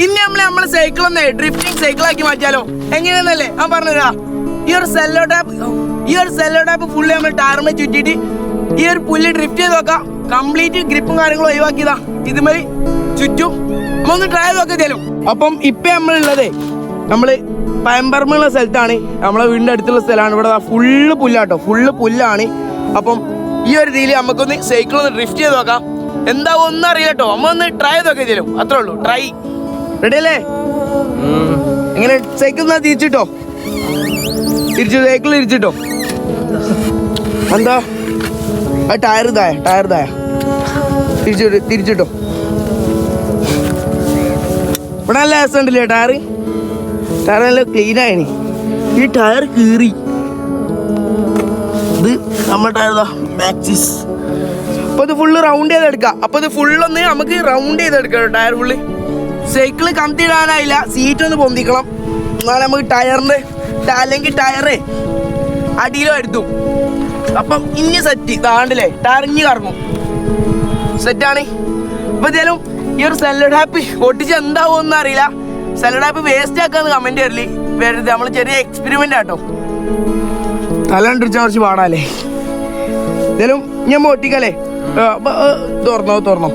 ഇനി നമ്മളെ നമ്മളെ സൈക്കിൾ ഒന്ന് ഡ്രിഫ്റ്റിംഗ് സൈക്കിൾ ആക്കി മാറ്റിയാലോ? എങ്ങനെയാന്നല്ലേ? ഞാൻ പറഞ്ഞുതരാ. ഈ ഒരു സെല്ലോ ടാപ്പ് ഈ ഒരു സെല്ലോ ടാപ്പ് ഫുള്ള് നമ്മൾ ടാർമെ ചുറ്റിയിട്ട് ഈ ഒരു പുല്ല് ഡ്രിഫ്റ്റ് ചെയ്ത് നോക്കാം. കംപ്ലീറ്റ് ഗ്രിപ്പും കാര്യങ്ങളും ഒഴിവാക്കിയതാ. ഇതുമതി ചുറ്റും. ഒന്ന് ട്രൈ ചെയ്ത് നോക്കി തരും അപ്പം ഇപ്പൊ നമ്മളുള്ളതേ നമ്മൾ പയമ്പറമ്പുള്ള സ്ഥലത്താണ്. നമ്മളെ വീടിന്റെ അടുത്തുള്ള സ്ഥലമാണ്. ഇവിടെ ഫുള്ള് പുല്ലാട്ടോ. ഫുള്ള് പുല്ലാണ്. അപ്പം ഈ ഒരു രീതിയിൽ നമുക്കൊന്ന് സൈക്കിൾ ഒന്ന് ഡ്രിഫ്റ്റ് ചെയ്ത് നോക്കാം. എന്താവും ഒന്നും അറിയാട്ടോ നമ്മളൊന്ന് ട്രൈ ചെയ്ത് നോക്കി തരും അത്രേ ഉള്ളൂ. ട്രൈ റെഡി അല്ലേ എങ്ങനെ സൈക്കിൾ എന്നാ തിരിച്ചിട്ടോ? തിരിച്ചു സൈക്കിൾ തിരിച്ചിട്ടോ? എന്താ? ആ ടയർ ഇതായ ടയർ ഇതായ. തിരിച്ചിട്ട് തിരിച്ചിട്ടോ? ഇവിടെ നല്ല രസമുണ്ടല്ലേ ടയർ ടയർ നല്ല ക്ലീൻ ആയിന്. ഈ ടയർ കീറി. ഇത് നമ്മുടെ ടയർ ഇതാ മാക്സിസ്. അപ്പൊ ഇത് ഫുള്ള് റൗണ്ട് ചെയ്തെടുക്കാം. അപ്പൊ ഇത് ഫുള്ളൊന്ന് നമുക്ക് റൗണ്ട് ചെയ്തെടുക്കാം ടയർ ഫുള്ള് സൈക്കിൾ കമത്തിയിടാനായില്ല സീറ്റ് ഒന്ന് പൊന്തിക്കണം. എന്നാൽ നമുക്ക് ടയറിന്റെ അല്ലെങ്കിൽ ടയറ് അടിയിലും എടുത്തു. അപ്പം ഇനി സെറ്റ് താണ്ടില്ലേ ഇനി കറങ്ങും. സെറ്റാണ് ഇപ്പം എന്തായാലും ഈ ഒരു സെല്ലഡ് ഹാപ്പി ഒട്ടിച്ച് എന്താവും അറിയില്ല. സെല്ലഡ് ആപ്പ് വേസ്റ്റ് ആക്കാന്ന് കമന്റ് വരില്ലേ വരരുത് നമ്മൾ ചെറിയ എക്സ്പെരിമെന്റ് ആട്ടോ തല കണ്ടിരിച്ച കുറച്ച് പാടാല്ലേ? എന്തായാലും ഞാൻ അപ്പൊ, തുറന്നോ തുറന്നോ.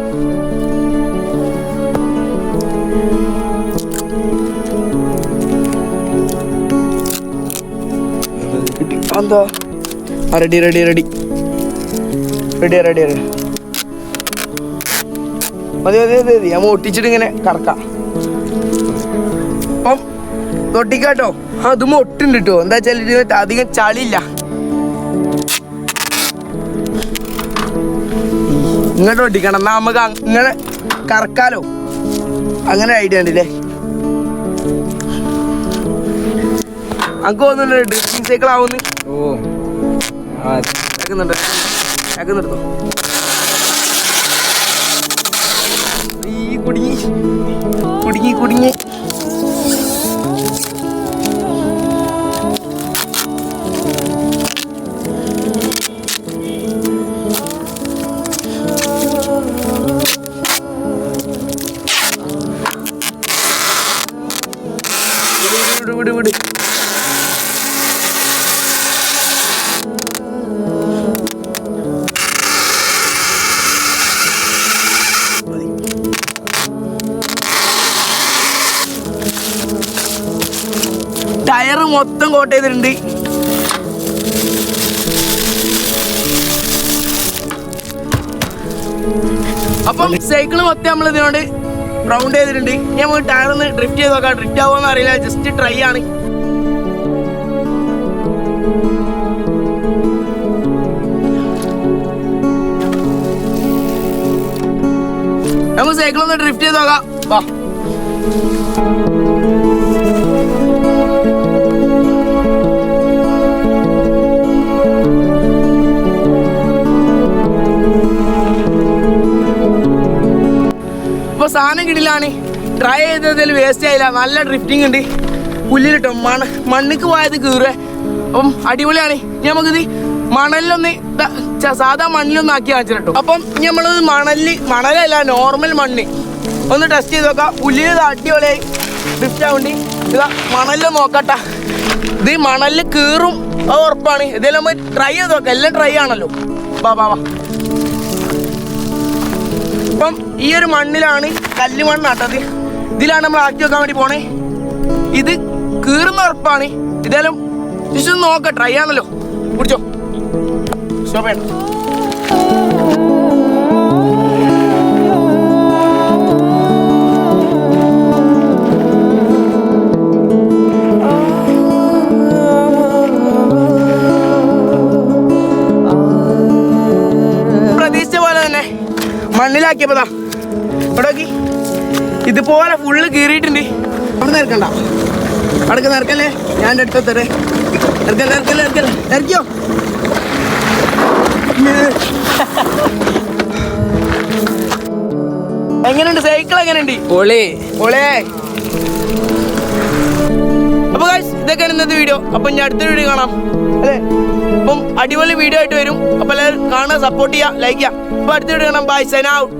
എന്താ ready ready ready ready ready ready മതി മതി മതി മതി. ഞാൻ ഒട്ടിച്ചിട്ട് ഇങ്ങനെ കറക്കാം. അപ്പം തൊട്ടിക്കാട്ടോ ആ അതും ഒട്ടുണ്ട് കേട്ടോ എന്താ വെച്ചാൽ അധികം ചളിയില്ല. ഇങ്ങോട്ട് ഒട്ടിക്കണം എന്നാ നമുക്ക് അങ്ങനെ കറക്കാലോ. അങ്ങനെ ഐഡിയ ഉണ്ടല്ലേ? അങ്ങ് തോന്നുന്നുണ്ട് ഡ്രിഫ്റ്റിംഗ് സൈക്കിൾ ആവുന്നു. ഓ. ആ കേൾക്കുന്നുണ്ട് ഈ കുടുങ്ങി. കുടുങ്ങി കുടുങ്ങി. വിട് വിട് വിട്. ടയറ് മൊത്തം കോട്ട് ചെയ്തിട്ടുണ്ട്. അപ്പം സൈക്കിൾ മൊത്തം നമ്മൾ ഇതിനോട് റൗണ്ട് ചെയ്തിട്ടുണ്ട്. ഞാൻ നമുക്ക് ടയർ ഒന്ന് ഡ്രിഫ്റ്റ് ചെയ്ത് നോക്കാം. ഡ്രിഫ്റ്റ് ആവുമെന്ന് അറിയില്ല. ജസ്റ്റ് ട്രൈ ആണ്. നമുക്ക് സൈക്കിൾ ഒന്ന് ഡ്രിഫ്റ്റ് ചെയ്ത് നോക്കാം. വാ. അപ്പൊ സാധനം കിടിലാണ്. ട്രൈ ചെയ്തതിൽ വേസ്റ്റ് ആയില്ല. നല്ല ഡ്രിഫ്റ്റിംഗ് ഉണ്ട്. പുല്ലിലിട്ടോ മണ മണ്ണിക്ക് പോയത് കീറുക അപ്പം അടിപൊളിയാണ്. ഇനി നമുക്കിത് മണലിലൊന്ന് സാധാ മണ്ണിലൊന്ന് ആക്കി കാണിച്ചിട്ടോ അപ്പം ഇനി നമ്മളത് മണലിൽ മണലല്ല നോർമൽ മണ്ണ്. ഒന്ന് ടെസ്റ്റ് ചെയ്ത് നോക്കാം. പുല്ലിൽ ഇത് അടിപൊളിയായി. ഡ്രിഫ്റ്റ് ആവണ്ടി. ഇതാ മണലിൽ നോക്കട്ടെ. ഇത് മണലിൽ കീറും. അത് ഉറപ്പാണ്. ഇതെല്ലാം ട്രൈ ചെയ്ത് നോക്കാം. എല്ലാം ട്രൈ ആണല്ലോ. വാ വാ വാ. ഇപ്പം ഈ ഒരു മണ്ണിലാണ് കല്ല് മണ്ണാട്ടത് ഇതിലാണ് നമ്മൾ ആക്കി വെക്കാൻ വേണ്ടി പോണേ. ഇത് കീറുന്ന ഉറപ്പാണ്. ഇതേലും ജസ്റ്റ് നോക്കാം ട്രൈ ആണല്ലോ. സ്റ്റോപ്പ് ചെയ്യണം മണ്ണിലാക്കിയപ്പോതാ ഇവിടെ നോക്കി? ഇതുപോലെ ഫുള്ള് കീറിയിട്ടുണ്ട്. അവിടെ നിൽക്കണ്ട അവിടെ നിറക്കല്ലേ ഞാൻ എടുത്തു തരേ നിറക്കല്ലേ നിറക്കല്ലേ നിറക്കല്ലേ നിറക്കിയോ എങ്ങനെയുണ്ട്? സൈക്കിൾ എങ്ങനെയുണ്ട്? പൊളി. guys, ഇതൊക്കെയാണ് ഇന്നത്തെ വീഡിയോ അപ്പൊ ഞാൻ അടുത്ത വീഡിയോ കാണാം. അല്ലേ? അപ്പം അടിപൊളി വീഡിയോ ആയിട്ട് വരും. അപ്പൊ എല്ലാവരും കാണുക സപ്പോർട്ട് ചെയ്യുക ലൈക്ക് ചെയ്യുക. അപ്പൊ അടുത്ത വീഡിയോ കാണാം. By sine out